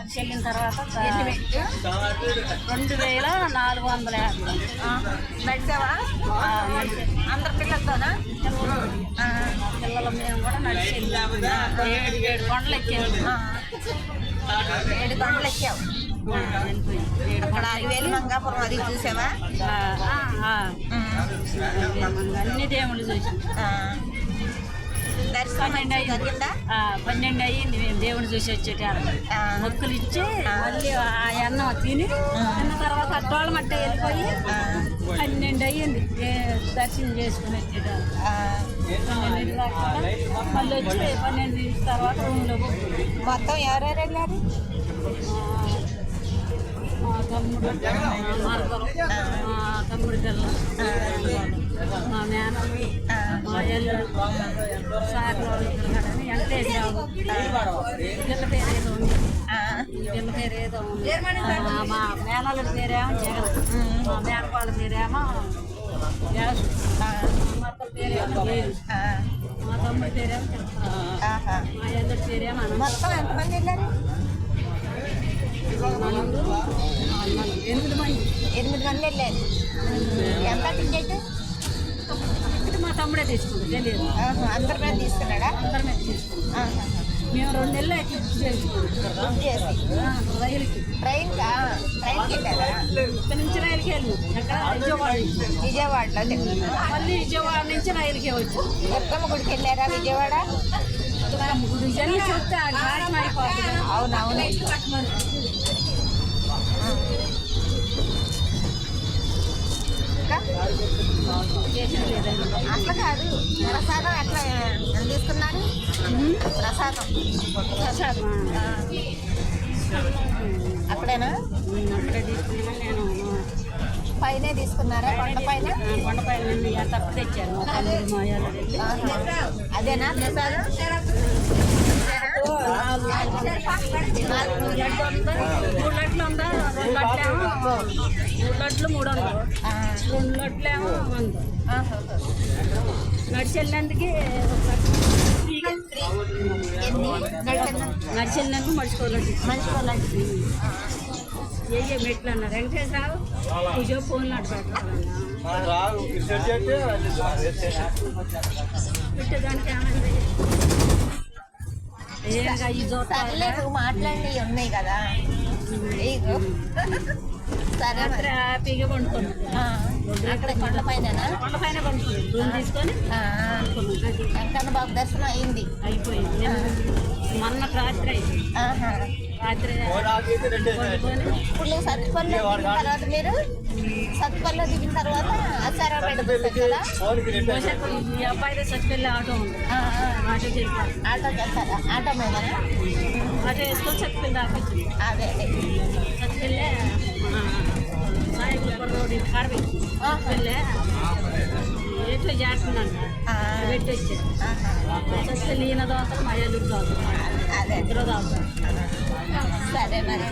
అది చెల్లిన తర్వాత రెండు వేల నాలుగు వందల యాభై. నడిచావా. అందరు పిల్లలతోనా? పిల్లలు మేము కూడా నడిచి. ఏడు ఏడు కొండలు ఎక్కాము. ఏడు గంటలు ఎక్కావు అక్కడ వేలు మంగాపురం అది చూసావా. అన్ని దేవుళ్ళు చూసాం. జరిగిందా? ఆ, పన్నెండు అయ్యింది. మేము దేవుని చూసి వచ్చేటారు ఆ. మొక్కులు ఇచ్చి మళ్ళీ ఆ అన్నం తిని తిన్న తర్వాత అట్టోళ్ళ మట్ట వెళ్ళిపోయి పన్నెండు అయ్యింది. దర్శనం చేసుకుని వచ్చేటారు. పన్నెండు దాకా మళ్ళీ వచ్చి పన్నెండు తర్వాత రూమ్లో మొత్తం ఎవరెవరు వెళ్ళారు మా తమ్ముడు మా తమ్ముడు పిల్ల మా మేనల్ని ఆ. పేరు ఏదో ఉంది మా మేనల్లుడి పేరేమో జగన్ మా మేనపాళ్ళ పేరేమో వ్యాసు మా పేరేమో మా తమ్ముడి పేరేమో మా ఎల్లుడి పేరేమో మొత్తం ఎంతమంది వెళ్ళారు ఎనిమిది మంది ఎనిమిది మంది వెళ్ళారు ఎంత టికెట్ ఇది మా తమ్ముడే తీసుకుంది తెలియదు. అందరి మీద తీసుకున్నాడా? అందరి మీద తీసుకుంది. ఆహా. మేము రెండు నెలలు అయితే బుక్ చేసుకున్నాం. రైలుకి. ట్రైన్ ట్రైన్కి ఇక్కడ నుంచి రైలుకి వెళ్ళాం. ఎక్కడ? విజయవాడ. విజయవాడలో? మళ్ళీ విజయవాడ నుంచి రైలుకి వచ్చాం. దుర్గమ్మ గుడికి వెళ్ళారా విజయవాడ? చూస్తే అయిపోతుంది అవునవును. కాదు ప్రసాదం ఎట్లా తీసుకున్నారు? ప్రసాదం. ప్రసాదం. అక్కడేనా? అక్కడే తీసుకున్నా నేను పైనే తీసుకున్నారా? కొండ పైన? నుండి ఆ తప్పు తెచ్చాను. అదేనా ప్రసాదం? మూడు లట్లు ఉందా? రెండు లట్లు మూడు వందలు. రెండు లట్లేమో వంద ఆహా. నడిచి వెళ్ళినందుకు ఎన్ని నడిచిన నడిచి వెళ్ళినందుకు మర్చిపోలేదు మనిషి వాళ్ళకి ఏ ఏ మెట్లు అన్నారు వెంకటేశ్వరరావు పూజ అయితే పెట్టేదానికి ఏమైంది ఈ మాట్లాడినవి ఉన్నాయి కదా. సరే. హ్యాపీగా పండుకున్నాం ఆ, అక్కడ కొండ పైన కొండ పైన రూమ్ తీసుకొని వెంకన్న బాబు దర్శనం అయింది. అయిపోయింది. మొన్న రాత్రి అయింది. రాత్రి ఇప్పుడు నువ్వు సత్తుపల్లిలో దిగిన తర్వాత మీరు సత్తుపల్లిలో దిగిన తర్వాత చూస్తారు కదా? ఈ అబ్బాయిదే సచ్చిపెళ్ళి ఆటో ఉంది. ఆటో చేయాలి ఆటో చేస్తారా? ఆటో మీద ఆటో వేసుకొని సచ్చిపెళ్ళి ఆపించింది అదే అదే. సచ్చిపెళ్ళి సాయంత్రం రోడ్డు కాడబెట్టి సచ్చిపెళ్ళి ఎట్లా చేస్తున్నాను ఆ, పెట్టి వచ్చాను ఆహా. సచ్చిపెళ్ళి ఈయన దోతలు మా ఎల్లుడు అదే. ఇద్దరు దోతలు సరే మరి?